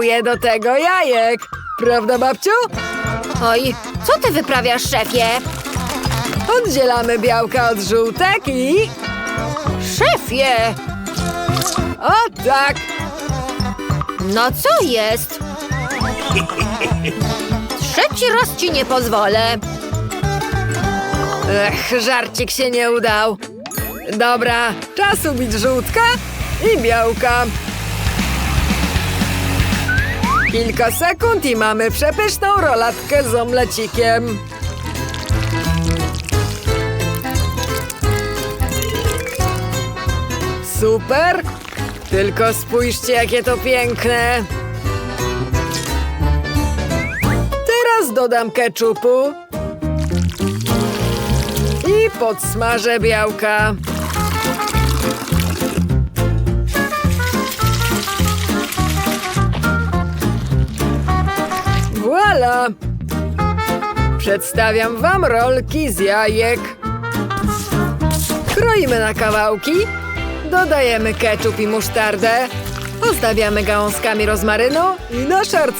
Do tego jajek. Prawda, babciu? Oj, co ty wyprawiasz, szefie? Oddzielamy białka od żółtek i... Szefie! O tak! No co jest? Trzeci raz ci nie pozwolę. Ech, żarcik się nie udał. Dobra, czas ubić żółtka i białka. Kilka sekund i mamy przepyszną rolatkę z omlecikiem. Super! Tylko spójrzcie, jakie to piękne! Teraz dodam keczupu i podsmażę białka. Voila! Przedstawiam wam rolki z jajek. Kroimy na kawałki, dodajemy ketchup i musztardę, ozdabiamy gałązkami rozmarynu i na szarc